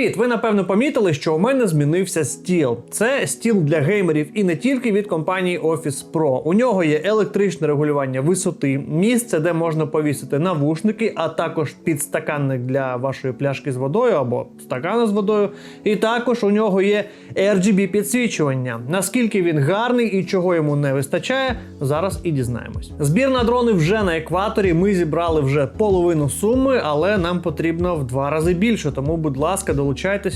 Привіт! Ви напевно помітили, що у мене змінився стіл. Це стіл для геймерів і не тільки від компанії Office Pro. У нього є електричне регулювання висоти, місце, де можна повісити навушники, а також підстаканник для вашої пляшки з водою або стакана з водою. І також у нього є RGB підсвічування. Наскільки він гарний і чого йому не вистачає, зараз і дізнаємось. Збір на дрони вже на екваторі. Ми зібрали вже половину суми, але нам потрібно в два рази більше. Тому, будь ласка, долучайтеся.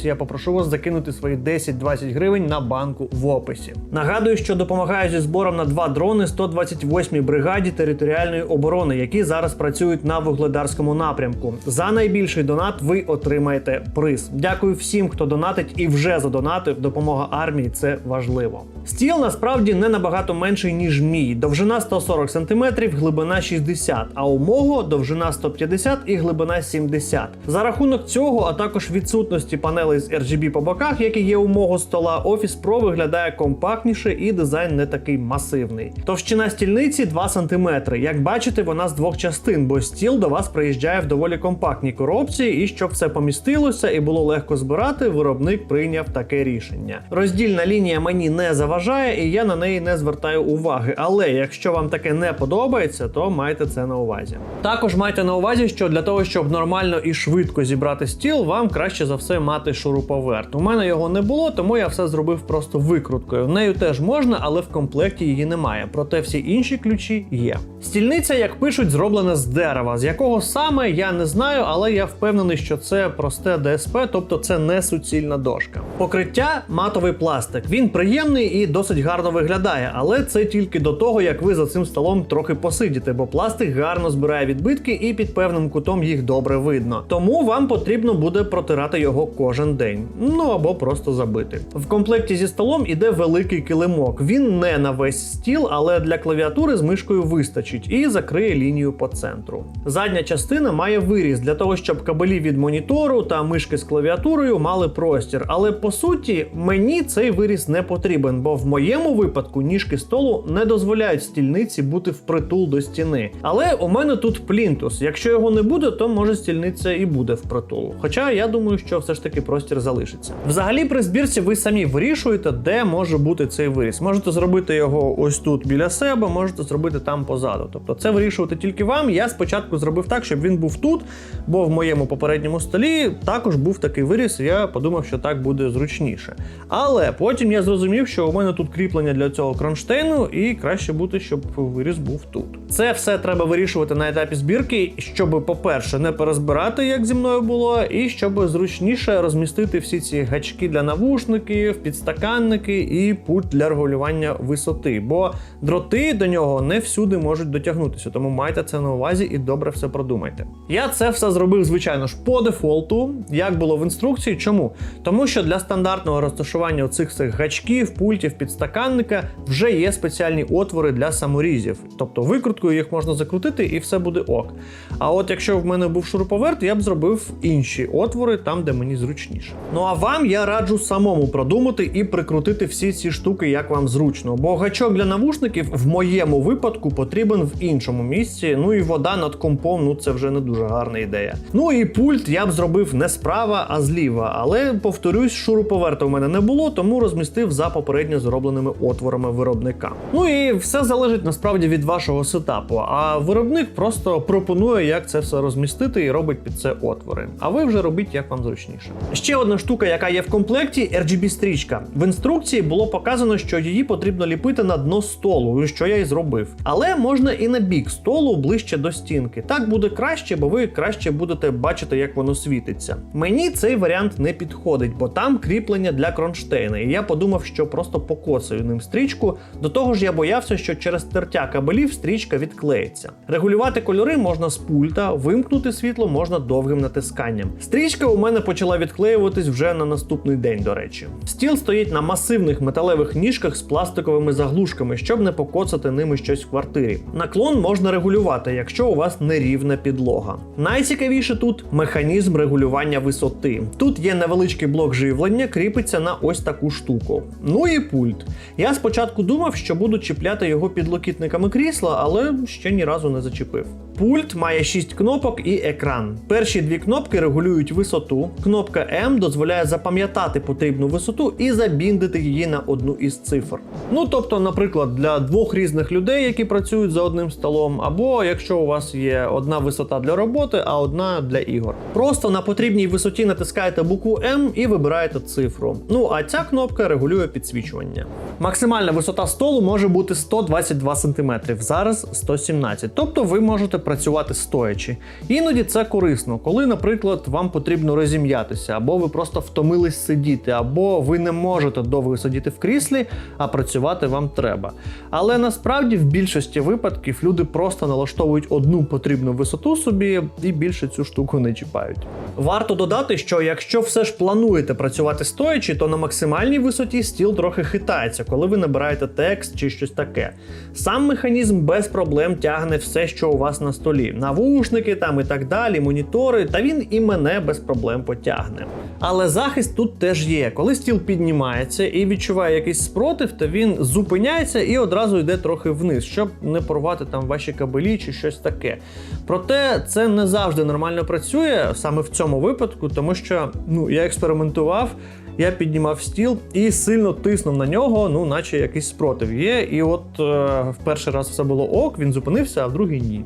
Я попрошу вас закинути свої 10-20 гривень на банку в описі. Нагадую, що допомагаю зі збором на два дрони 128-й бригаді територіальної оборони, які зараз працюють на вугледарському напрямку. За найбільший донат ви отримаєте приз. Дякую всім, хто донатить і вже задонатив. Допомога армії це важливо. Стіл насправді не набагато менший ніж мій. Довжина 140 см, глибина 60, а у мого довжина 150 і глибина 70. За рахунок цього, а також відсутності панелей з RGB по боках, які є у мого стола, Office Pro виглядає компактніше і дизайн не такий масивний. Товщина стільниці 2 см. Як бачите, вона з двох частин, бо стіл до вас приїжджає в доволі компактній коробці, і щоб все помістилося і було легко збирати, виробник прийняв таке рішення. Роздільна лінія мені не заважає, і я на неї не звертаю уваги. Але якщо вам таке не подобається, то майте це на увазі. Також майте на увазі, що для того, щоб нормально і швидко зібрати стіл, вам краще за все мати шуруповерт. У мене його не було, тому я все зробив просто викруткою. Нею теж можна, але в комплекті її немає. Проте всі інші ключі є. Стільниця, як пишуть, зроблена з дерева. З якого саме я не знаю, але я впевнений, що це просте ДСП, тобто це не суцільна дошка. Покриття матовий пластик. Він приємний і досить гарно виглядає, але це тільки до того, як ви за цим столом трохи посидіте, бо пластик гарно збирає відбитки і під певним кутом їх добре видно. Тому вам потрібно буде протирати його кожен день. Ну або просто забити. В комплекті зі столом іде великий килимок. Він не на весь стіл, але для клавіатури з мишкою вистачить і закриє лінію по центру. Задня частина має виріз для того, щоб кабелі від монітору та мишки з клавіатурою мали простір. Але по суті, мені цей виріз не потрібен, бо в моєму випадку ніжки столу не дозволяють стільниці бути впритул до стіни. Але у мене тут плінтус. Якщо його не буде, то може стільниця і буде впритул. Хоча я думаю, що все ж таки простір залишиться. Взагалі, при збірці ви самі вирішуєте, де може бути цей виріз. Можете зробити його ось тут біля себе, можете зробити там позаду. Тобто це вирішувати тільки вам. Я спочатку зробив так, щоб він був тут, бо в моєму попередньому столі також був такий виріз. і Я подумав, що так буде зручніше. Але потім я зрозумів, що у мене тут кріплення для цього кронштейну, і краще бути, щоб виріз був тут. Це все треба вирішувати на етапі збірки, щоб, по-перше, не перезбирати, як зі мною було, і щоб зручніше розмістити всі ці гачки для навушників, підстаканники і пульт для регулювання висоти. Бо дроти до нього не всюди можуть дотягнутися, тому майте це на увазі і добре все продумайте. Я це все зробив, звичайно ж, по дефолту, як було в інструкції. Чому? Тому що для стандартного розташування цих всіх гачків, пультів, підстаканника вже є спеціальні отвори для саморізів. Тобто викруткою їх можна закрутити і все буде ок. А от якщо в мене був шуруповерт, я б зробив інші отвори там, де мені зручніше. Ну а вам я раджу самому продумати і прикрутити всі ці штуки, як вам зручно. Бо гачок для навушників в моєму випадку потрібен в іншому місці. Ну і вода над компом, ну це вже не дуже гарна ідея. Ну і пульт я б зробив не справа, а зліва. Але повторюсь, шуруповерта у мене не було, тому розмістив за попередньо зробленими отворами виробника. Ну і все залежить насправді від вашого сетапу. А виробник просто пропонує, як це все розмістити і робить під це отвори. А ви вже робіть як вам зручніше. Ще одна штука, яка є в комплекті, RGB стрічка. В інструкції було показано, що її потрібно ліпити на дно столу, що я і зробив. Але можна і на бік столу ближче до стінки. Так буде краще, бо ви краще будете бачити, як воно світиться. Мені цей варіант не підходить, бо там кріплення для кронштейна. І я подумав, що просто покоцаю ним стрічку. До того ж, я боявся, що через тертя кабелів стрічка відклеїться. Регулювати кольори можна з пульта, вимкнути світло можна довгим натисканням. Стрічка у мене почала відклеюватись вже на наступний день, до речі. Стіл стоїть на масивних металевих ніжках з пластиковими заглушками, щоб не покоцати ними щось в квартирі. Наклон можна регулювати, якщо у вас нерівна підлога. Найцікавіше тут механізм регулювання висоти. Тут є невеличкий блок живлення, кріпиться на ось таку штуку. Ну і пульт. Я спочатку думав, що буду чіпляти його підлокітниками крісла, але ще ні разу не зачепив. Пульт має 6 кнопок і екран. Перші дві кнопки регулюють висоту. Кнопка М дозволяє запам'ятати потрібну висоту і забіндити її на одну із цифр. Ну тобто, наприклад, для двох різних людей, які працюють за одним столом, або якщо у вас є одна висота для роботи, а одна для ігор. Просто на потрібній висоті натискаєте букву М і вибираєте цифру. Ну а ця кнопка регулює підсвічування. Максимальна висота столу може бути 122 см, зараз 117 Тобто ви можете працювати стоячи. Іноді це корисно, коли, наприклад, вам потрібно розім'ятися, або ви просто втомились сидіти, або ви не можете довго сидіти в кріслі, а працювати вам треба. Але насправді в більшості випадків люди просто налаштовують одну потрібну висоту собі і більше цю штуку не чіпають. Варто додати, що якщо все ж плануєте працювати стоячи, то на максимальній висоті стіл трохи хитається, коли ви набираєте текст чи щось таке. Сам механізм без проблем тягне все, що у вас на столі: навушники там і так далі, монітори, та він і мене без проблем потягне. Але захист тут теж є. Коли стіл піднімається і відчуває якийсь спротив, то він зупиняється і одразу йде трохи вниз, щоб не порвати там ваші кабелі чи щось таке. Проте це не завжди нормально працює саме в цьому випадку, тому що ну я експериментував. Я піднімав стіл і сильно тиснув на нього, ну наче якийсь спротив є. І от е, в перший раз все було ок, він зупинився, а в другий ні.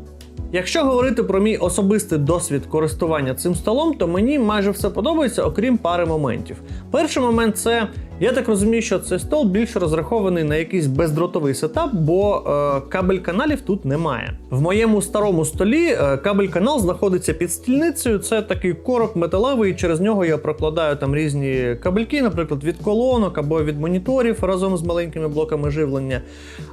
Якщо говорити про мій особистий досвід користування цим столом, то мені майже все подобається, окрім пари моментів. Перший момент це я так розумію, що цей стол більше розрахований на якийсь бездротовий сетап, бо е, кабель каналів тут немає. В моєму старому столі е, кабель канал знаходиться під стільницею. Це такий короб металевий. Через нього я прокладаю там різні кабельки, наприклад, від колонок або від моніторів разом з маленькими блоками живлення.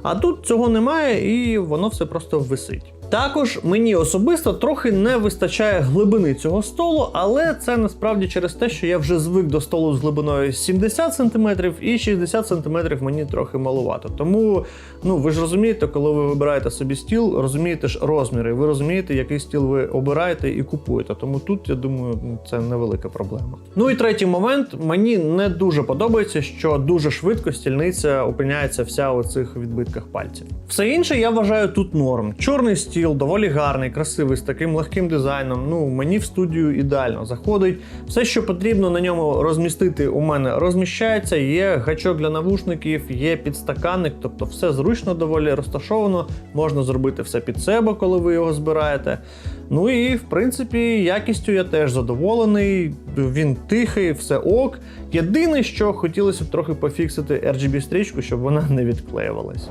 А тут цього немає, і воно все просто висить. Також мені особисто трохи не вистачає глибини цього столу, але це насправді через те, що я вже звик до столу з глибиною 70 см і 60 см мені трохи малувато. Тому, ну ви ж розумієте, коли ви вибираєте собі стіл, розумієте ж розміри, ви розумієте, який стіл ви обираєте і купуєте. Тому тут я думаю, це невелика проблема. Ну і третій момент мені не дуже подобається, що дуже швидко стільниця опиняється вся у цих відбитках пальців. Все інше я вважаю тут норм. Чорний стіл доволі гарний, красивий, з таким легким дизайном. Ну мені в студію ідеально заходить. Все, що потрібно на ньому розмістити, у мене розміщається. Є гачок для навушників, є підстаканник, тобто все зручно доволі розташовано. Можна зробити все під себе, коли ви його збираєте. Ну і в принципі, якістю я теж задоволений. Він тихий, все ок. Єдине, що хотілося б трохи пофіксити RGB стрічку, щоб вона не відклеювалась.